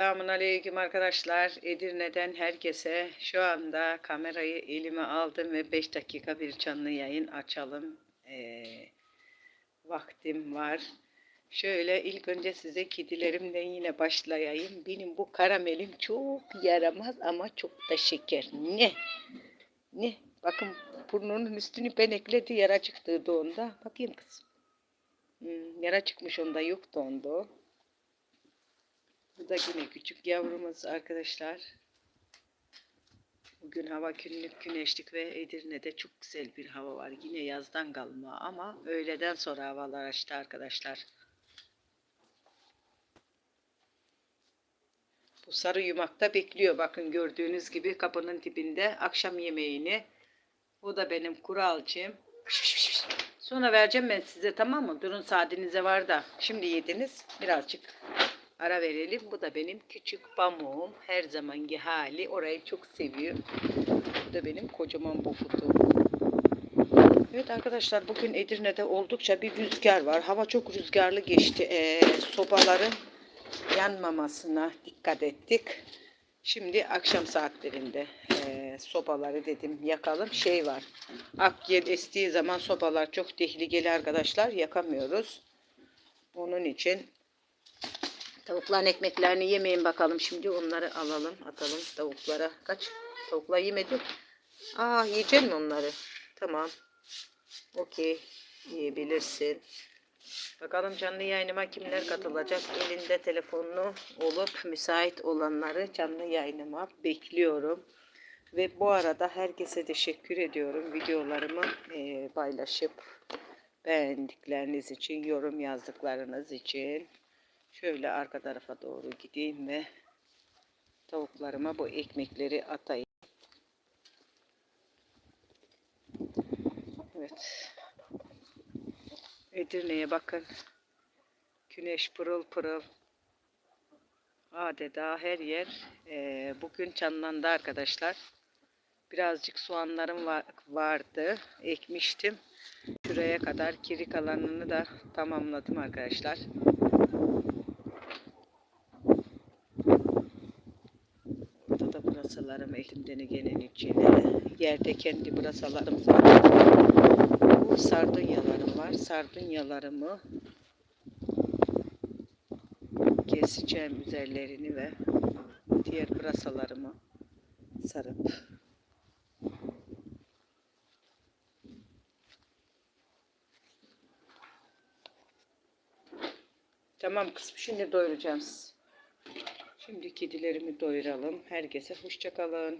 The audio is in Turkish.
Selamun Aleyküm arkadaşlar. Edirne'den herkese şu anda kamerayı elime aldım ve 5 dakika bir canlı yayın açalım. Ee, vaktim var. Şöyle ilk önce size kedilerimden yine başlayayım. Benim bu karamelim çok yaramaz ama çok da şeker. Ne? Ne? Bakın burnunun üstünü benekledi yara çıktı onda. Bakayım kızım. Hmm, yara çıkmış onda yoktu onda o. Da yine küçük yavrumuz arkadaşlar. Bugün hava günlük güneşlik ve Edirne'de çok güzel bir hava var. Yine yazdan kalma ama öğleden sonra havalar açtı arkadaşlar. Bu sarı yumak da bekliyor. Bakın gördüğünüz gibi kapının dibinde akşam yemeğini. O da benim kuralcığım. Sonra vereceğim ben size tamam mı? Durun saatinize var da. Şimdi yediniz. Birazcık ara verelim. Bu da benim küçük pamuğum. Her zamanki hali. Orayı çok seviyor. Bu da benim kocaman bofutum. Evet arkadaşlar bugün Edirne'de oldukça bir rüzgar var. Hava çok rüzgarlı geçti. Ee, sobaların yanmamasına dikkat ettik. Şimdi akşam saatlerinde e, sobaları dedim yakalım. Şey var. Akyel estiği zaman sobalar çok tehlikeli arkadaşlar. Yakamıyoruz. Onun için tavukların ekmeklerini yemeyin bakalım. Şimdi onları alalım atalım tavuklara. Kaç? Tavuklar yemedi. Aa yiyecek mi onları? Tamam. Okey. Yiyebilirsin. Bakalım canlı yayınıma kimler katılacak? Elinde telefonunu olup müsait olanları canlı yayınıma bekliyorum. Ve bu arada herkese teşekkür ediyorum. Videolarımı e, paylaşıp beğendikleriniz için, yorum yazdıklarınız için. Şöyle arka tarafa doğru gideyim ve tavuklarıma bu ekmekleri atayım. Evet. Edirne'ye bakın. Güneş pırıl pırıl. Adeta her yer e, bugün canlandı arkadaşlar. Birazcık soğanlarım var, vardı. Ekmiştim. Şuraya kadar kiri kalanını da tamamladım arkadaşlar. Burada da pırasalarım elimden gelen içine. Yerde kendi pırasalarım. Bu sardunyalarım var. Sardunyalarımı keseceğim üzerlerini ve diğer pırasalarımı sarıp Tamam kızım şimdi doyuracağım sizi. Şimdi kedilerimi doyuralım. Herkese hoşça kalın.